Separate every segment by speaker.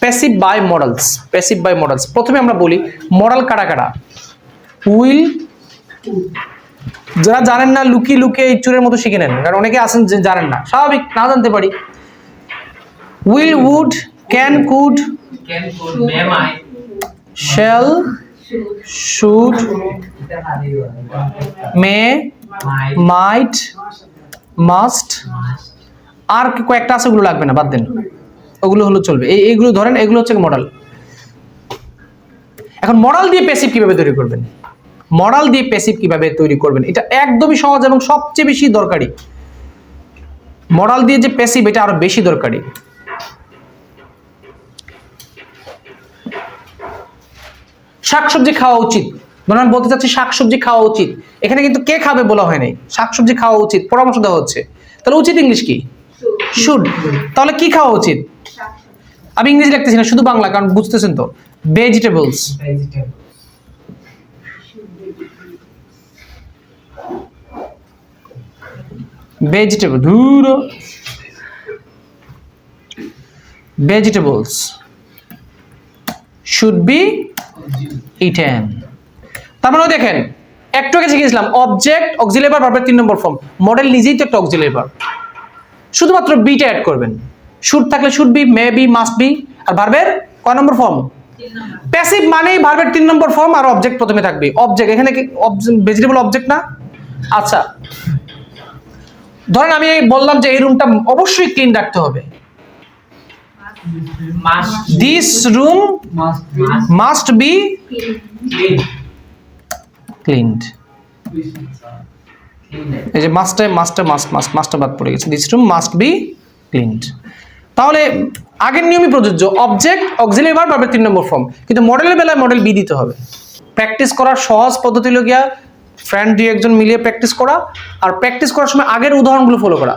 Speaker 1: Passive by models passive by models প্রথমে আমরা বলি মডেল কারা কারা? উইল যারা জানেন না, লুকিয়ে লুকিয়ে এই চুরের মতো শিখে নেন। কারণ অনেকে আছেন যে জানেন না। স্বাভাবিক, না জানতে পারি। Will would can could shall should may might must আর কয়েকটা আছে, ওগুলো লাগবে না, বাদ দেন। ওগুলো হলো চলবে। এই এইগুলো ধরেন এগুলো হচ্ছে মডেল এখন মডেল দিয়ে প্যাসিভ কীভাবে তৈরি করবেন? মডেল দিয়ে প্যাসিভ কীভাবে তৈরি করবেন? এটা একদমই সহজ এবং সবচেয়ে বেশি দরকারি। মডেল দিয়ে যে প্যাসিভ এটা আরও বেশি দরকারি। শাকসবজি খাওয়া উচিত। মানে আমি বলতে চাচ্ছি শাকসবজি খাওয়া উচিত। এখানে কিন্তু কে খাবে বলা হয় নাই। শাকসবজি খাওয়া উচিত পরামর্শ দেওয়া হচ্ছে। তাহলে উচিত ইংলিশ কি? শুড তাহলে কি খাওয়া উচিত? আমি ইংরেজি লিখতেছি না, শুধু বাংলা, কারণ বুঝতেছেন তো। ভেজিটেবলস ভেজিটেবল ধুর। ভেজিটেবলস শুড বি ইটেন তার মানে দেখেন, একটু আগে শিখেছিলাম অবজেক্ট অক্সিলেবার ভার্বের তিন নম্বর ফর্ম মডেল নিজেই তো একটা অক্সিলেবার শুধুমাত্র বিটা অ্যাড করবেন। শুড থাকলে should be may be must be আর ভার্বের কয় নম্বর ফর্ম প্যাসিভ মানেই ভার্বের তিন নম্বর ফর্ম আর অবজেক্ট প্রথমে থাকবে। অবজেক্ট এখানে কি ভেজিটেবল অবজেক্ট না? আচ্ছা। ধরেন আমি বললাম যে এই রুমটা অবশ্যই ক্লিন রাখতে হবে। This room must be cleaned এই যে master master must must master বাদ পড়ে গেছে। This room must be cleaned তাহলে আগের নিয়মই প্রযোজ্য। অবজেক্ট অক্সিলারি ভার্ব ভার্বের তিন নম্বর ফর্ম কিন্তু মডেলের বেলায় মডেল বি দিতে হবে। প্র্যাকটিস করার সহজ পদ্ধতি হলো গিয়া ফ্রেন্ড দুই একজন মিলিয়ে প্র্যাকটিস করা আর প্র্যাকটিস করার সময় আগের উদাহরণগুলো ফলো করা।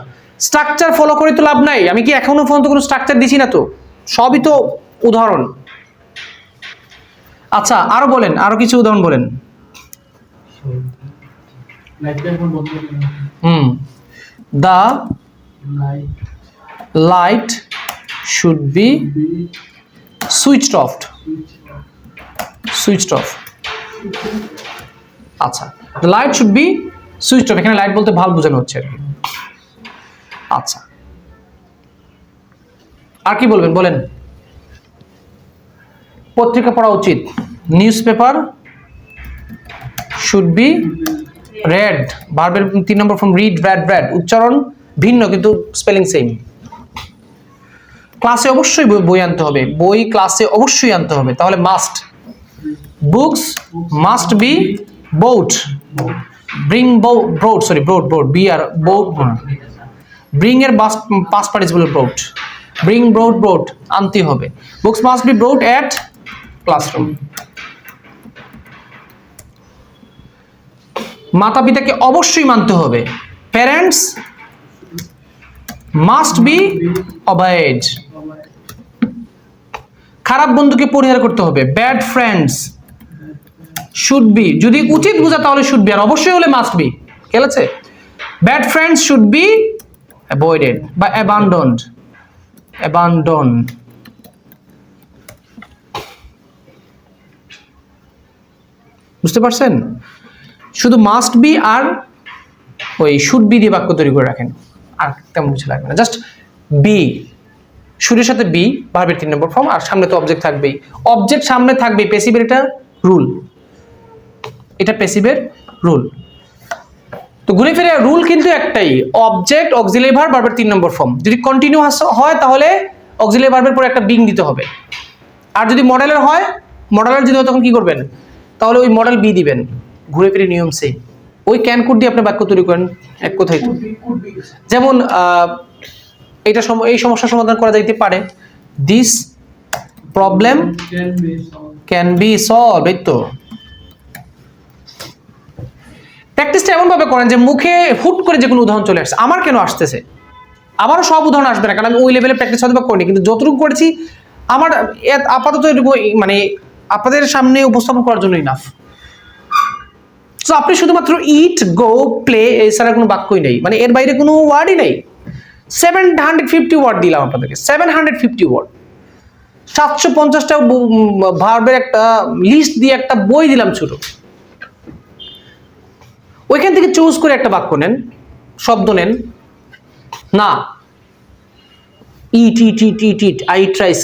Speaker 1: স্ট্রাকচার ফলো করে তো লাভ নাই। আমি কি এখনও পর্যন্ত কোনো স্ট্রাকচার দিছি না তো? সবই তো উদাহরণ। আচ্ছা আরও বলেন আরও কিছু উদাহরণ বলেন। হুম। The light should be switched off. Switched off. আচ্ছা the light should be switched off এখানে লাইট বলতে ভালো বোঝানো হচ্ছে আচ্ছা। আর কি বলবেন? বলেন। পত্রিকা পড়া উচিত। Newspaper should be read ভার্বের তিন নম্বর ফর্ম রিড রেড রেড উচ্চারণ ভিন্ন, কিন্তু স্পেলিং সেম ক্লাসে অবশ্যই বই- আনতে হবে। বই ক্লাসে অবশ্যই আনতে হবে। তাহলে must books must be bought bring brought sorry brought brought be R bought bring এর past participle brought bring brought brought আনতে হবে। Books must be brought at classroom মাতা পিতাকে অবশ্যই মানতে হবে। প্যারেন্টস মাস্ট বি অবাইড খারাপ বন্ধুকে পরিহার করতে হবে। ব্যাড ফ্রেন্ডস শুড বি যদি উচিত বোঝা, তাহলে শুড বি আর অবশ্যই হলে মাস্ট বি খেলেছে bad friends should be avoided বা অ্যাবান্ডন্ড অ্যাবান্ডন বুঝতে পারছেন? শুধু মাস্ট বি আর ওই শুড বি দিয়ে বাক্য তৈরি করে রাখেন। আর তেমন কিছু লাগবে না। জাস্ট বি শুরুর সাথে বি ভার্বের তিন নম্বর ফর্ম আর সামনে তো অবজেক্ট থাকবেই। অবজেক্ট সামনে থাকবেই পেসিভের এটা রুল এটা পেসিভের রুল তো ঘুরে ফিরে রুল কিন্তু একটাই। অবজেক্ট অক্সিলারি ভার্ব ভার্বের তিন নম্বর ফর্ম যদি কন্টিনিউ হয় তাহলে অক্সিলারি ভার্বের পরে একটা বিং দিতে হবে। আর যদি মডেলের হয় মডেলের যদি হয় তখন কি করবেন? তাহলে ওই মডেল বি দিবেন। ঘুরে ফিরে নিয়ম সেম ওই ক্যান কোড দিয়ে আপনি বাক্য তৈরি করেন। এক কথাই তো যেমন আহ, এটা এই সমস্যার সমাধান করা যাইতে পারে। This problem can be solve এই তো। প্র্যাকটিসটা এমনভাবে করেন যে মুখে হুট করে যে কোনো উদাহরণ চলে আসছে। আমার কেন আসতেছে? আমারও সব উদাহরণ আসবে না, কারণ আমি ওই লেভেলে প্র্যাকটিস হয়তো বা করিনি। কিন্তু যতটুকু করেছি, আমার আপাতত এটুকু মানে আপনাদের সামনে উপস্থাপন করার জন্য ইনাফ তো আপনি শুধুমাত্র ইট গো প্লে এছাড়া কোনো বাক্যই নেই। মানে এর বাইরে কোনো ওয়ার্ডই নেই। সেভেন হান্ড্রেড ফিফটি ওয়ার্ড দিলাম আপনাদেরকে সেভেন হান্ড্রেড ফিফটি ওয়ার্ড সাতশো পঞ্চাশটা ভার্বের একটা লিস্ট দিয়ে একটা বই দিলাম ছোট। ওইখান থেকে চুজ করে একটা বাক্য নেন, শব্দ নেন। না। ইট ইট ইট ইট ইট আই ট্রাইস